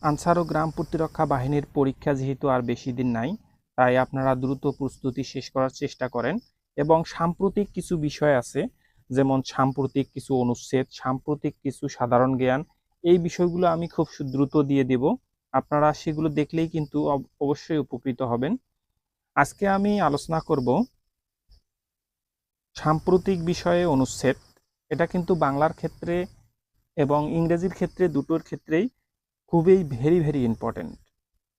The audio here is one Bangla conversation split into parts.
আনসার ও গ্রাম প্রতিরক্ষা বাহিনীর পরীক্ষা যেহেতু আর বেশি দিন নাই, তাই আপনারা দ্রুত প্রস্তুতি শেষ করার চেষ্টা করেন। এবং সাম্প্রতিক কিছু বিষয় আছে, যেমন সাম্প্রতিক কিছু অনুচ্ছেদ, সাম্প্রতিক কিছু সাধারণ জ্ঞান, এই বিষয়গুলো আমি খুব দ্রুত দিয়ে দেব। আপনারা সেগুলো দেখলেই কিন্তু অব- অবশ্যই উপকৃত হবেন। আজকে আমি আলোচনা করব সাম্প্রতিক বিষয়ে অনুচ্ছেদ। এটা কিন্তু বাংলার ক্ষেত্রে এবং ইংরেজির ক্ষেত্রে দুটোর ক্ষেত্রেই খুবই ভেরি ভেরি ইম্পর্টেন্ট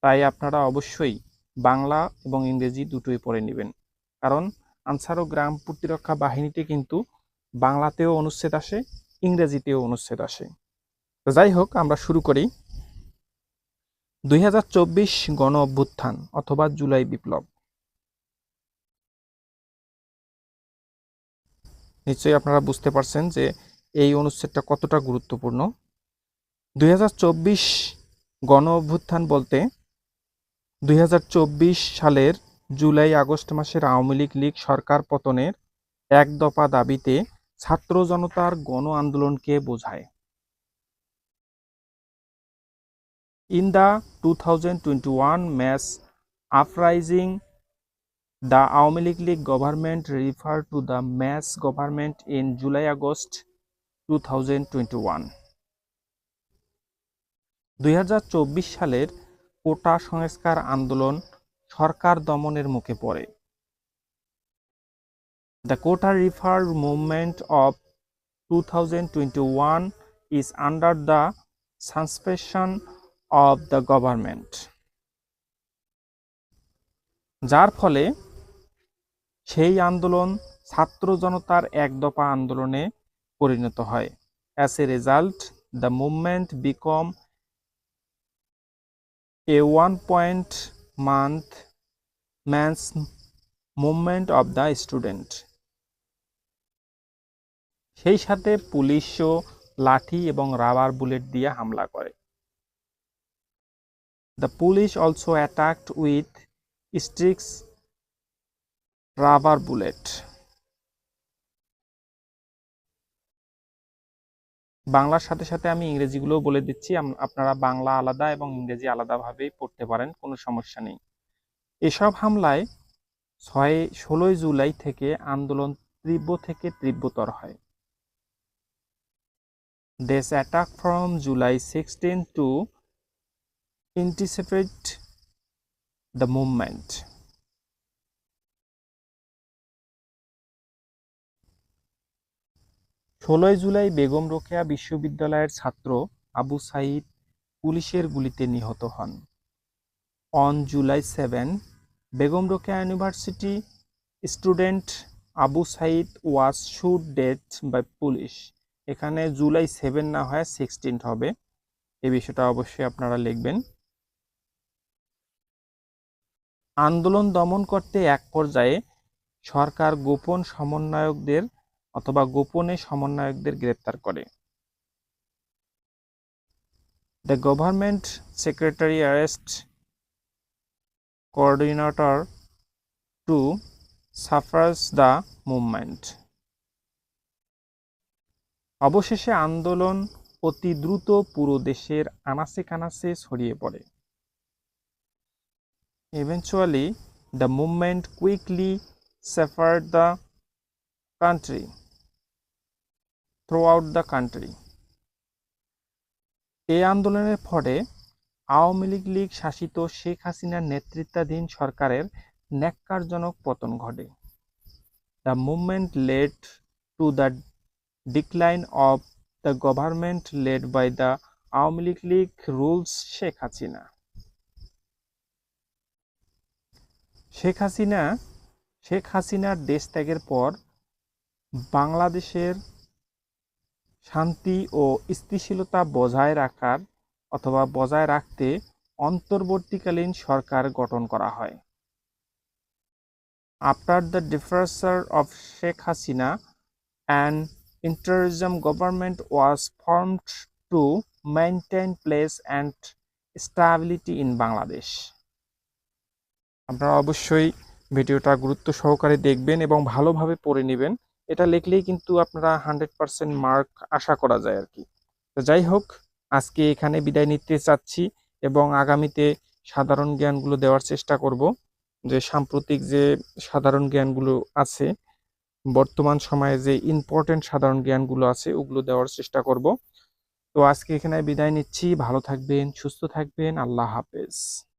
তাই আপনারা অবশ্যই বাংলা এবং ইংরেজি দুটোই পড়ে নেবেন। কারণ আনসার ও গ্রাম প্রতিরক্ষা বাহিনীতে কিন্তু বাংলাতেও অনুচ্ছেদ আসে, ইংরেজিতেও অনুচ্ছেদ আসে। তো যাই হোক, আমরা শুরু করি। দুই হাজার চব্বিশ গণ অভ্যুত্থান অথবা জুলাই বিপ্লব। নিশ্চয়ই আপনারা বুঝতে পারছেন যে এই অনুচ্ছেদটা কতটা গুরুত্বপূর্ণ। দুই হাজার চব্বিশ গণ অভ্যুত্থান বলতে দুই হাজার চব্বিশ সালের জুলাই আগস্ট মাসের আওয়ামী লীগ লীগ সরকার পতনের এক দফা দাবিতে ছাত্র জনতার গণ আন্দোলনকে বোঝায় in the two thousand twenty one mass uprising The Awami League League government referred to the mass government in July-August 2021. দুই হাজার চব্বিশ সালের কোটা সংস্কার আন্দোলন সরকার দমনের মুখে পড়ে। The quota reform movement of two is under the suspension of the government যার ফলে সেই আন্দোলন ছাত্র জনতার এক দফা আন্দোলনে পরিণত হয়। As a result the movement become a one point month man's movement of the student সেই সাথে পুলিশও লাঠি এবং রাবার বুলেট দিয়ে হামলা করে। The police also attacked with sticks rubber bullet. বাংলার সাথে সাথে আমি ইংরেজিগুলোও বলে দিচ্ছি। আপনারা বাংলা আলাদা এবং ইংরেজি আলাদাভাবেই পড়তে পারেন, কোনো সমস্যা নেই। এসব হামলায় ছয়, ষোলোই জুলাই থেকে আন্দোলন তীব্র থেকে তীব্রতর হয়। This attack from July 16 to anticipate the movement. ষোলোই জুলাই বেগম রোকেয়া বিশ্ববিদ্যালয়ের ছাত্র আবু সাইদ পুলিশের গুলিতে নিহত হন। On July seven, Begum Rokeya university student Abu Sayeed was shoot death by police. এখানে জুলাই সেভেন না হয় সিক্সটিন হবে। এই বিষয়টা অবশ্যই আপনারা লিখবেন। আন্দোলন দমন করতে এক পর্যায়ে সরকার গোপন সমন্বয়কদের অথবা গোপনে সমন্বয়কদের গ্রেপ্তার করে। The government secretary arrest coordinator to suffers the movement অবশেষে আন্দোলন অতি দ্রুত পুরো দেশের আনাচে কানাচে ছড়িয়ে পড়ে। Eventually the movement quickly quickly the the country throughout the country. এই আন্দোলনের ফলে আওয়ামী লীগ লীগ শাসিত শেখ হাসিনার নেতৃত্বাধীন সরকারের ন্যাক্কারজনক পতন ঘটে the movement led to the decline of the government led by the Awami League League rules Sheikh Hasina Sheikh Hasina, Sheikh হাসিনার দেশ ত্যাগের পর বাংলাদেশের শান্তি ও স্থিতিশীলতা বজায় রাখার অথবা বজায় রাখতে অন্তর্বর্তীকালীন সরকার গঠন করা হয়। After the departure of Sheikh Hasina and interim government was formed to maintain place and stability in Bangladesh আপনারা অবশ্যই ভিডিওটা গুরুত্ব সহকারে দেখবেন এবং ভালোভাবে পড়ে নেবেন। এটা লিখলেই কিন্তু আপনারা হান্ড্রেড পার্সেন্ট মার্ক আশা করা যায় আর কি। তো যাই হোক, আজকে এখানে বিদায় নিতে চাচ্ছি এবং আগামীতে সাধারণ জ্ঞানগুলো দেওয়ার চেষ্টা করব। যে সাম্প্রতিক যে সাধারণ জ্ঞানগুলো আছে, বর্তমান সময়ে যে ইম্পর্টেন্ট সাধারণ জ্ঞানগুলো আছে, ওগুলো দেওয়ার চেষ্টা করব। তো আজকে এখানে বিদায় নিচ্ছি। ভালো থাকবেন, সুস্থ থাকবেন। আল্লাহ হাফেজ।